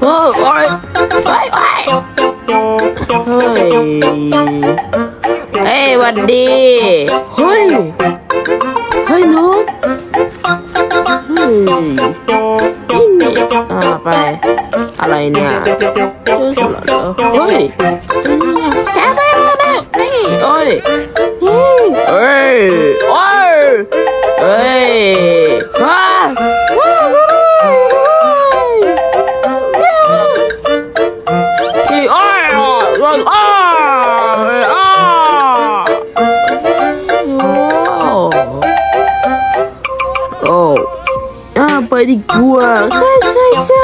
เฮ้ยโอ้ยโอ้ยโอ้ยเฮ้ยเฮ้ยหวัดดีเฮ้ยเฮ้ยนุ๊กเฮ้ยนี่นี่อ่าไปอะไรเนี่ยเฮ้ยแกไปมาแบบนี่ โอ้ยเฮ้ยโอ้ยเฮ้ยว้าว้าอีอ้อยอ้อยอ้อยอ้อยโอ้โอ้อ่าไปดีกว่าใช่ใช่ใช่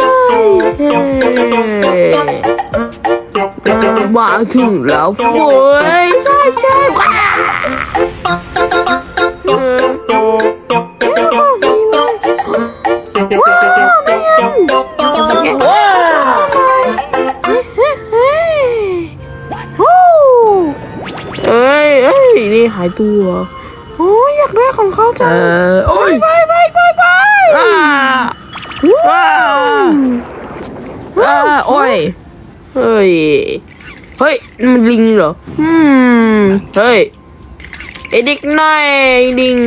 เฮ้อ่า มาถึงแล้วเฟ้ยใช่ใช่ว้าเออว้าวแม่งว้าวเฮ้ยเฮ้ยเฮ้ยโอ้เอ้ยเอ้ยนี่หายตัวโอ้ยอยากได้ของเขาจังเออโอ้ยไปไปไปไปอ้าอ้าอ้าโอ้ยเฮ้ย เฮ้ยนี่มันลิงเหรอ อืม เฮ้ยไอเด็กน้อยลิง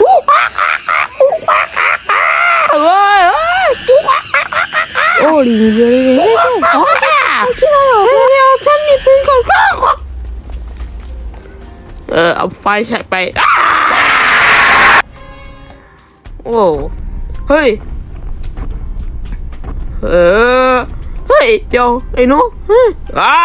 อู้ว้าวเฮ้ยเฮ้ยโอ้ลิงเยอะเลยใช่ใช่โอ้ยคิดอะไรออกเร็วๆฉันมีปืนก่อนข้าขวาเออเอาไฟแฉกไปอ้าโอ้เฮ้ย เออ เฮ้ย เดี๋ยว ไอ้หนูเฮ้ยอ้า